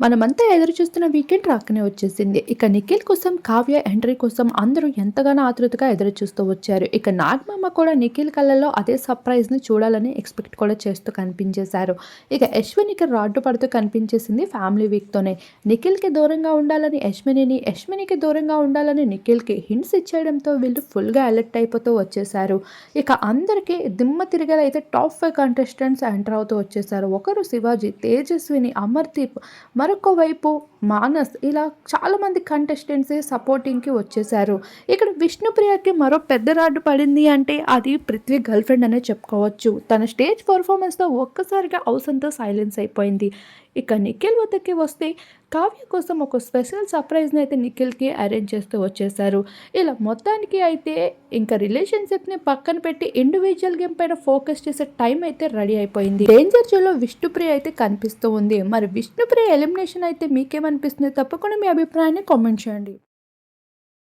మనమంతా ఎదురు చూస్తున్న వీకెండ్ రాకనే వచ్చేసింది. ఇక నిఖిల్ కోసం కావ్య ఎంట్రీ కోసం అందరూ ఎంతగానో ఆతృతగా ఎదురు చూస్తూ వచ్చారు. ఇక నాగమామ కూడా నిఖిల్ కళ్ళల్లో అదే సర్ప్రైజ్ని చూడాలని ఎక్స్పెక్ట్ కూడా చేస్తూ కనిపించేశారు. ఇక యశ్వినికి రాడ్డు పడుతూ కనిపించేసింది ఫ్యామిలీ వీక్తోనే నిఖిల్కి నిఖిల్కి దూరంగా ఉండాలని యశ్వినిని యశ్వినికి దూరంగా ఉండాలని నిఖిల్కి హింట్స్ ఇచ్చేయడంతో వీళ్ళు ఫుల్గా అలర్ట్ అయిపోతూ వచ్చేసారు ఇక అందరికీ దిమ్మ తిరిగేలా అయితే టాప్ ఫైవ్ కంటెస్టెంట్స్ ఎంటర్ అవుతూ వచ్చేసారు ఒకరు శివాజీ తేజస్విని అమర్దీప్ మరొక వైపు మానస్ ఇలా చాలామంది కంటెస్టెంట్స్ సపోర్టింగ్కి వచ్చేసారు. ఇక్కడ విష్ణుప్రియకి మరో పెద్ద రాడ్డు పడింది అంటే అది పృథ్వీ గర్ల్ ఫ్రెండ్ అనే చెప్పుకోవచ్చు. తన స్టేజ్ పర్ఫార్మెన్స్తో ఒక్కసారిగా అవసరంతో సైలెన్స్ అయిపోయింది. ఇక నిఖిల్ వద్దకి వస్తే కావ్య కోసం ఒక స్పెషల్ సర్ప్రైజ్ని అయితే నిఖిల్కి అరేంజ్ చేస్తూ వచ్చేసారు. ఇలా మొత్తానికి అయితే ఇంకా రిలేషన్షిప్ని పక్కన పెట్టి ఇండివిజువల్ గేమ్ పైన ఫోకస్ చేసే టైం అయితే రెడీ అయిపోయింది. డేంజర్ జోలో విష్ణుప్రియ అయితే కనిపిస్తూ ఉంది. మరి విష్ణుప్రియ ఎలిమినేషన్ అయితే మీకేమనిపిస్తుంది తప్పకుండా మీ అభిప్రాయాన్ని కామెంట్ చేయండి.